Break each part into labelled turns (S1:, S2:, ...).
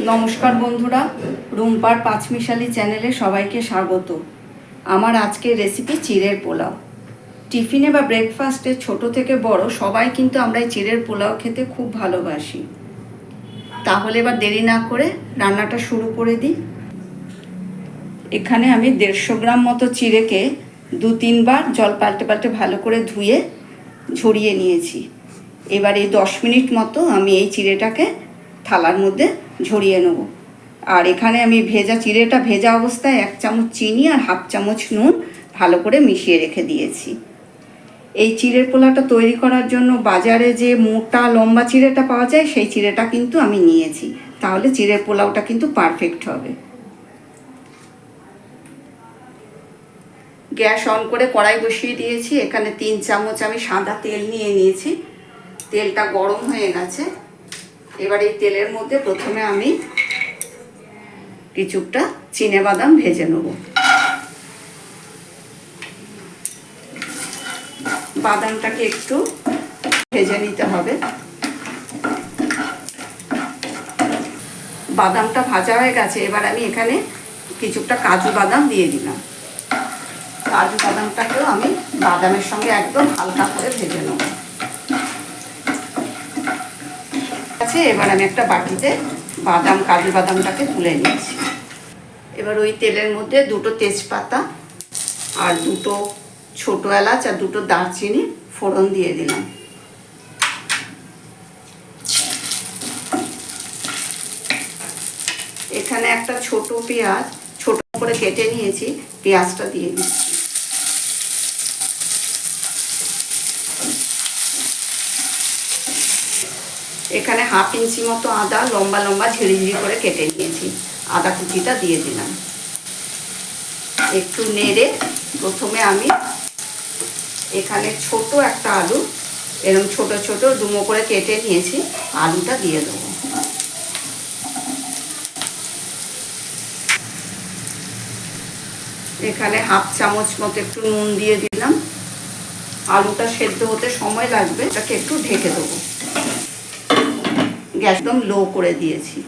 S1: নমস্কার বন্ধুরা, রুমপার পাঁচমিশালি চ্যানেলে সবাইকে স্বাগত। আমার আজকের রেসিপি চিড়ের পোলাও। টিফিনে বা ব্রেকফাস্টে ছোট থেকে বড় সবাই কিন্তু আমরা এই চিড়ের পোলাও খেতে খুব ভালোবাসি। তাহলে এবার দেরি না করে রান্নাটা শুরু করে দিই। এখানে আমি দেড়শো গ্রাম মতো চিড়েকে দু তিনবার জল পাল্টে পাল্টে ভালো করে ধুয়ে ঝরিয়ে নিয়েছি। এবার এই দশ মিনিট মতো আমি এই চিড়েটাকে থালার মধ্যে ঝরিয়ে নেব। আর এখানে আমি ভেজা চিড়েটা ভেজা অবস্থায় এক চামচ চিনি আর হাফ চামচ নুন ভালো করে মিশিয়ে রেখে দিয়েছি। এই চিড়ের পোলাটা তৈরি করার জন্য বাজারে যে মোটা লম্বা চিড়েটা পাওয়া যায়, সেই চিড়েটা কিন্তু আমি নিয়েছি। তাহলে চিড়ের পোলাওটা কিন্তু পারফেক্ট হবে। গ্যাস অন করে কড়াই বসিয়ে দিয়েছি। এখানে তিন চামচ আমি সাদা তেল নিয়ে নিয়েছি। তেলটা গরম হয়ে গেছে। এবার এই তেলের মধ্যে প্রথমে আমি কিছুটা চিনে বাদাম ভেজে নেব। বাদামটাকে একটু ভেজে নিতে হবে। বাদামটা ভাজা হয়ে গেছে, এবার আমি এখানে কিছুটা কাজু বাদাম দিয়ে দিলাম। কাজু বাদামটাকেও আমি বাদামের সঙ্গে একদম হালকা করে ভেজে নেব। আছে, এবার আমি একটা বাটিতে বাদাম, কাজু বাদামটাকে তুলে নিয়েছি এবার ওই তেলের মধ্যে দুটো তেজপাতা আর দুটো ছোটো এলাচ আর দুটো দারচিনি ফোড়ন দিয়ে দিলাম। এখানে একটা ছোট পেঁয়াজ, ছোট করে কেটে নিয়েছি, পেঁয়াজটা দিয়ে দিচ্ছি। এখানে হাফ ইঞ্চি মতো আদা লম্বা লম্বা ঝিরিঝিরি করে কেটে নিয়েছি। আদা কুচিটা দিয়ে দিলাম। একটু নেড়ে প্রথমে আমি এখানে ছোট একটা আলু এরকম ছোট ছোট ডুমো করে কেটে নিয়েছি, আলুটা দিয়ে দেবো। এখানে হাফ চামচ মতো একটু নুন দিয়ে দিলাম। আলুটা সেদ্ধ হতে সময় লাগবে, এটাকে একটু ঢেকে দেবো। গ্যাস একদম লো করে দিয়েছি।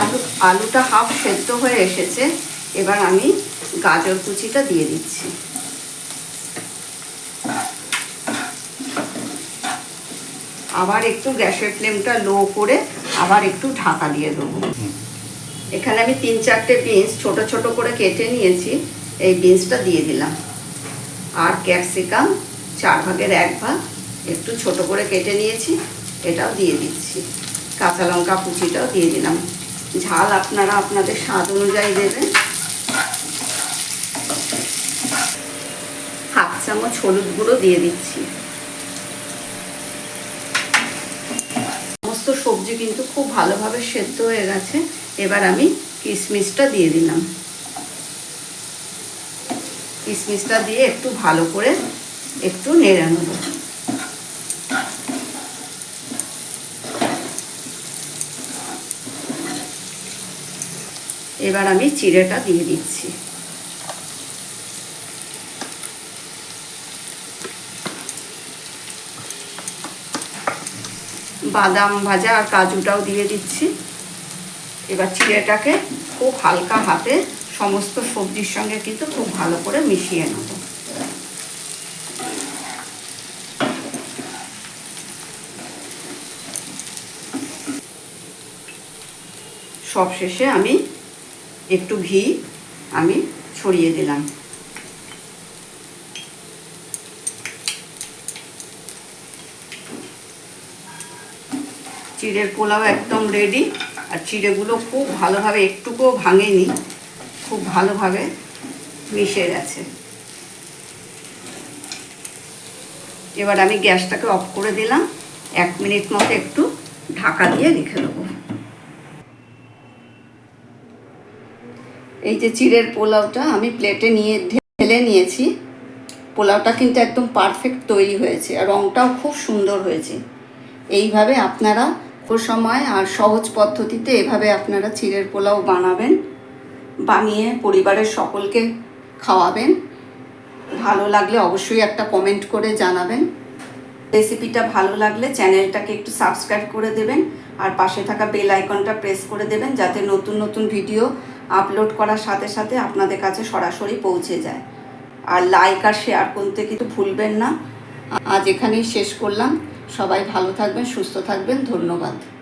S1: আলু, আলুটা হাফ সেদ্ধ হয়ে এসেছে, এবার আমি গাজর কুচিটা দিয়ে দিচ্ছি। আবার একটু গ্যাসের ফ্লেমটা লো করে আবার একটু ঢাকা দিয়ে দেবো। এখানে আমি তিন চারটে বিনস ছোট ছোট করে কেটে নিয়েছি, এই বিনসটা দিয়ে দিলাম। আর ক্যাপসিকাম চার ভাগের এক ভাগ একটু ছোট করে কেটে নিয়েছি এটাও দিয়ে দিচ্ছি। কাঁচা লঙ্কা কুচিটাও দিয়ে দিলাম। ঝাল আপনারা আপনাদের স্বাদ অনুযায়ী দেবেন। হাফ চামচ হলুদ গুঁড়ো দিয়ে দিচ্ছি। সমস্ত সবজি কিন্তু খুব ভালোভাবে সেদ্ধ হয়ে গেছে। এবার আমি কিশমিশটা দিয়ে দিলাম। কিশমিশটা দিয়ে একটু ভালো করে একটু নেড়ে নেব। এবার আমি চিড়েটা দিয়ে দিচ্ছি। বাদাম ভাজা আর কাজুটাও দিয়ে দিচ্ছি। এবার চিড়েটাকে খুব হালকা হাতে সমস্ত সবজির সঙ্গে কিন্তু খুব ভালো করে মিশিয়ে নেব। সবশেষে আমি একটু ঘি আমি ছড়িয়ে দিলাম। চিড়ের পোলাও একদম রেডি আর চিড়েগুলো খুব ভালোভাবে একটুকুও ভাঙেনি, খুব ভালোভাবে মিশে গেছে। এবার আমি গ্যাসটাকে অফ করে দিলাম, এক মিনিট মতো একটু ঢাকা দিয়ে রেখে দেবো। এই যে চিড়ের পোলাওটা আমি প্লেটে নিয়ে ঢেলে নিয়েছি। পোলাওটা কিন্তু একদম পারফেক্ট তৈরি হয়েছে আর রঙটাও খুব সুন্দর হয়েছে। এইভাবে আপনারা খুব সময় আর সহজ পদ্ধতিতে এভাবে আপনারা চিড়ের পোলাও বানাবেন, বানিয়ে পরিবারের সকলকে খাওয়াবেন। ভালো লাগলে অবশ্যই একটা কমেন্ট করে জানাবেন। রেসিপিটা ভালো লাগলে চ্যানেলটাকে একটু সাবস্ক্রাইব করে দেবেন আর পাশে থাকা বেল আইকনটা প্রেস করে দেবেন যাতে নতুন নতুন ভিডিও আপলোড করার সাথে সাথে আপনাদের কাছে সরাসরি পৌঁছে যায়। আর লাইক আর শেয়ার করতে কিন্তু ভুলবেন না। আজ এখানেই শেষ করলাম। সবাই ভালো থাকবেন, সুস্থ থাকবেন। ধন্যবাদ।